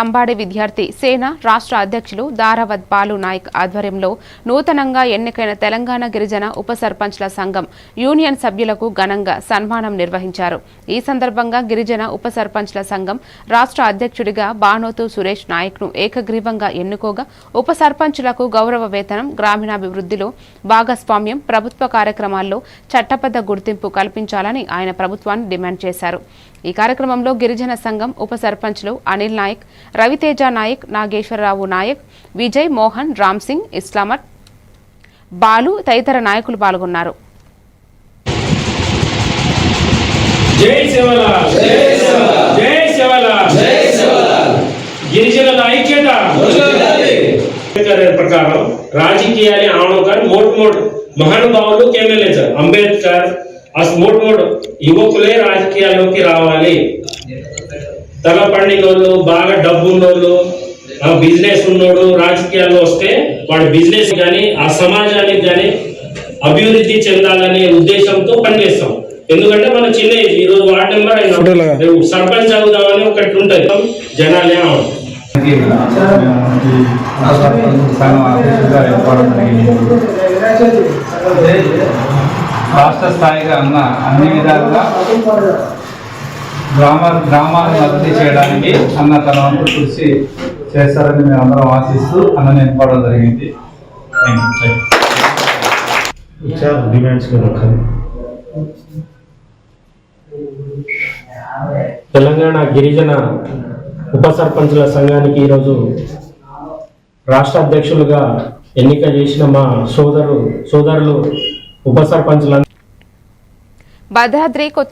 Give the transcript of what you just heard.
అంబాడి విద్యార్థి సేన రాష్ట్ర అధ్యక్షులు దారావత్ బాలు నాయక్ ఆధ్వర్యంలో నూతనంగా ఎన్నికైన తెలంగాణ గిరిజన ఉప సర్పంచ్ల సంఘం యూనియన్ సభ్యులకు ఘనంగా సన్మానం నిర్వహించారు. ఈ సందర్భంగా గిరిజన ఉప సర్పంచ్ల సంఘం రాష్ట్ర అధ్యక్షుడిగా బానోతు సురేష్ నాయక్ను ఏకగ్రీవంగా ఎన్నుకోగా ఉప సర్పంచులకు గౌరవ వేతనం గ్రామీణాభివృద్ధిలో భాగస్వామ్యం ప్రభుత్వ కార్యక్రమాల్లో చట్టబద్ధ గుర్తింపు కల్పించాలని ఆయన ప్రభుత్వాన్ని డిమాండ్ చేశారు. ఈ కార్యక్రమంలో గిరిజన సంఘం ఉప సర్పంచ్లు అనిల్ నాయక్ రవితేజ నాయక్ నాగేశ్వరరావు నాయక్ విజయ్ మోహన్ రామ్ సింగ్ ఇస్లామత్ బాలు తదితర నాయకులు పాల్గొన్నారు. గిరిజనుల ఐక్యత. ప్రకారం రాజకీయాన్ని ఆవడం కానీ మూడు మూడు మహానుభావులు కేమెలేచారు అంబేద్కర్ ఆ మూడు మూడు యువకులే రాజకీయాల్లోకి రావాలి. తల పండినోళ్ళు బాగా డబ్బు ఉన్నోళ్ళు ఆ బిజినెస్ ఉన్నోడు రాజకీయాల్లో వస్తే వాడి బిజినెస్ కానీ ఆ సమాజానికి కానీ అభివృద్ధి చెందాలనే ఉద్దేశంతో పనిచేస్తాం. ఎందుకంటే మన చిన్న ఏజ్ ఈ రోజు వార్డ్ నెంబర్ అయినా రేపు సర్పంచ్ అవుదామని ఒకటి ఉంటుంది. జనాలే అవడం ఈ రాష్ట్ర రాష్ట్ర స్థాయిగా అన్న అన్ని విధాలుగా గ్రామ గ్రామాలను అభివృద్ధి చేయడానికి అన్న తన వంతు కృషి చేస్తారని మేము అందరం ఆశిస్తూ అన్న నేర్పడం జరిగింది. తెలంగాణ గిరిజన ఉప సర్పంచుల సంఘానికి ఈరోజు రాష్ట్ర అధ్యక్షులుగా ఎన్నిక చేసిన మా సోదరు సోదరులు ఉప సర్పంచుల భద్రాద్రి కొత్త